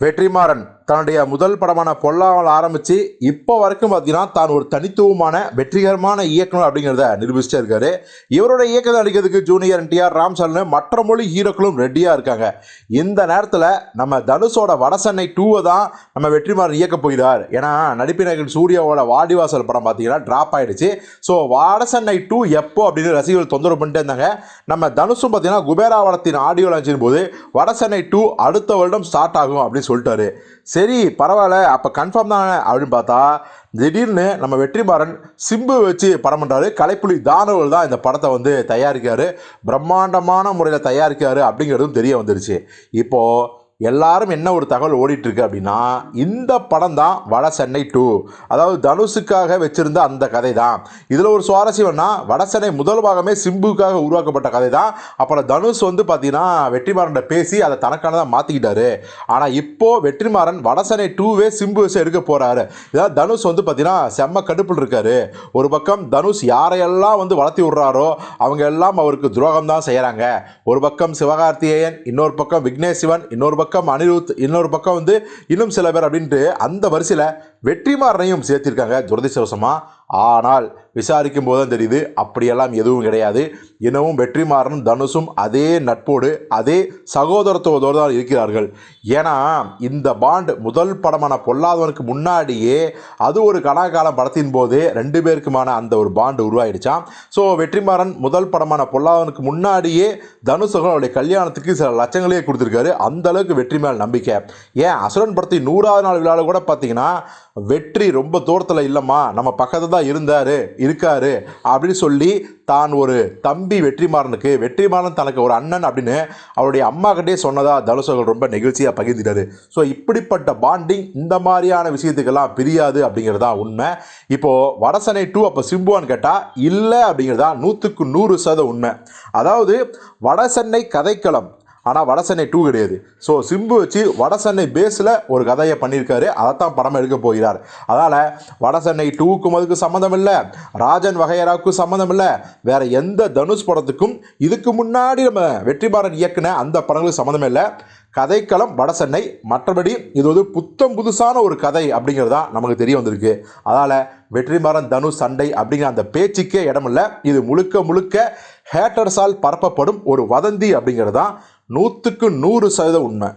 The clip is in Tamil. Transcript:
வெற்றிமாறன். தன்னுடைய முதல் படமான பொல்லாமல் ஆரம்பித்து இப்போ வரைக்கும் பார்த்தீங்கன்னா தான் ஒரு தனித்துவமான வெற்றிகரமான இயக்குனர் அப்படிங்கிறத நிரூபிச்சிட்டே இருக்காரு. இவரோட இயக்கத்தை நடிக்கிறதுக்கு ஜூனியர் என்டிஆர் ராம் சரண் மற்ற மொழி ஹீரோக்களும் ரெடியாக இருக்காங்க. இந்த நேரத்தில் நம்ம தனுஷோட வடசென்னை டூவை தான் நம்ம வெற்றிமாறன் இயக்க போகிறார். ஏன்னா நடிப்பினர்கள் சூர்யாவோட வாடிவாசல் படம் பார்த்தீங்கன்னா ட்ராப் ஆயிடுச்சு. ஸோ வடசென்னை டூ எப்போ அப்படின்னு ரசிகர்கள் தொந்தரவு பண்ணிட்டே இருந்தாங்க. நம்ம தனுஷும் பார்த்தீங்கன்னா குபேராவளத்தின் ஆடியோ லான்ச்சின் போது வடசென்னை டூ அடுத்த வருடம் ஸ்டார்ட் ஆகும் அப்படின்னு சொல்லிட்டாரு. சரி பரவாயில்ல அப்போ கன்ஃபார்ம் தானே அப்படின்னு பார்த்தா திடீர்னு நம்ம வெற்றிமாறன் சிம்பு வச்சு படம் பண்ணுறாரு கலைப்புலி தானவல் தான் இந்த படத்தை வந்து தயாரிக்காரு பிரம்மாண்டமான முறையில் தயாரிக்காரு அப்படிங்கிறதும் தெரிய வந்துருச்சு. இப்போது எல்லாரும் என்ன ஒரு தகவல் ஓடிட்டுருக்கு அப்படின்னா இந்த படம் தான் வட சென்னை டூ. அதாவது தனுஷுக்காக வச்சுருந்த அந்த கதை தான் இதில் ஒரு சுவாரஸ்யம்னா வட சென்னை முதல் பாகமே சிம்புக்காக உருவாக்கப்பட்ட கதை தான் அப்புறம் தனுஷ் வந்து பார்த்தீங்கன்னா வெற்றிமாறன் பேசி அதை தனக்கானதாக மாற்றிக்கிட்டாரு ஆனால் இப்போது வெற்றிமாறன் வட சென்னை டூவே சிம்பு வச்சு எடுக்க போகிறாரு இதான் தனுஷ் வந்து பார்த்தீங்கன்னா செம்ம கடுப்பில் இருக்காரு. ஒரு பக்கம் தனுஷ் யாரையெல்லாம் வந்து வளர்த்தி விட்றாரோ அவங்க எல்லாம் அவருக்கு துரோகம் தான் செய்கிறாங்க ஒரு பக்கம் சிவகார்த்திகேயன் இன்னொரு பக்கம் விக்னேஷ் சிவன் இன்னொரு பக்கம் பக்கம் அனிருத் இன்னொரு பக்கம் வந்து இன்னும் சில பேர் அப்படின்ட்டு அந்த வரிசையில் வெற்றிமாறனையும் சேர்த்திருக்காங்க துரதிர்ஷ்டவசமாக ஆனால் விசாரிக்கும் போது தான் தெரியுது அப்படியெல்லாம் எதுவும் கிடையாது. இன்னமும் வெற்றிமாறனும் தனுஷும் அதே நட்போடு அதே சகோதரத்துவத்தோடு தான் இருக்கிறார்கள். ஏன்னா இந்த பாண்ட் முதல் படமான பொல்லாதவனுக்கு முன்னாடியே அது ஒரு கலாகாலம் படத்தின் போது ரெண்டு பேருக்குமான அந்த ஒரு பாண்டு உருவாயிடுச்சான் ஸோ வெற்றிமாறன் முதல் படமான பொல்லாதவனுக்கு முன்னாடியே தனுஷர்கள் அவருடைய கல்யாணத்துக்கு சில லட்சங்களே கொடுத்துருக்காரு. அந்த அளவுக்கு வெற்றி மேல் நம்பிக்கை. ஏன் அசுரன் படத்தின் நூறாவது நாள் விழாவில் கூட பார்த்தீங்கன்னா வெற்றி ரொம்ப தூரத்தில் இல்லைம்மா. நம்ம பக்கத்தில் தான் இருந்தார் இருக்காரு அப்படின்னு சொல்லி தான் ஒரு தம்பி வெற்றிமாறனுக்கு வெற்றிமாறன் தனக்கு ஒரு அண்ணன் அப்படின்னு அவருடைய அம்மாக்கிட்டே சொன்னதாக சொன்னதா தனுஷர்கள் ரொம்ப நெகிழ்ச்சியாக பகிர்ந்துட்டாரு. ஸோ இப்படிப்பட்ட பாண்டிங் இந்த மாதிரியான விஷயத்துக்கெல்லாம் பிரியாது அப்படிங்கிறதா உண்மை. இப்போது வடசனை டூ அப்போ சிம்புவான்னு கேட்டால் இல்லை அப்படிங்கிறதா நூற்றுக்கு நூறு சதம் உண்மை. அதாவது வடசென்னை கதைக்களம் ஆனால் வடசென்னை டூ கிடையாது. ஸோ சிம்பு வச்சு வடசென்னை பேஸில் ஒரு கதையை பண்ணியிருக்காரு. அதைத்தான் படம் எடுக்க போகிறார். அதனால் வடசென்னை டூவுக்கும் அதுக்கு சம்மந்தம் இல்லை ராஜன் வகையராவுக்கும் சம்மந்தம் இல்லை வேறு எந்த தனுஷ் படத்துக்கும் இதுக்கு முன்னாடி நம்ம வெற்றிமாறன் இயக்குன அந்த படங்களுக்கு சம்மந்தம் இல்லை கதைக்களம் வடசென்னை மற்றபடி இது வந்து புத்தம் புதுசான ஒரு கதை அப்படிங்கிறது தான் நமக்கு தெரிய வந்திருக்கு. அதனால் வெற்றிமாறன் தனுஷ் சண்டை அப்படிங்கிற அந்த பேச்சுக்கே இடமில்லை. இது முழுக்க முழுக்க ஹேட்டர்ஸால் பரப்பப்படும் ஒரு வதந்தி அப்படிங்கிறது தான் நூற்றுக்கு நூறு சதவீதம் உண்மை.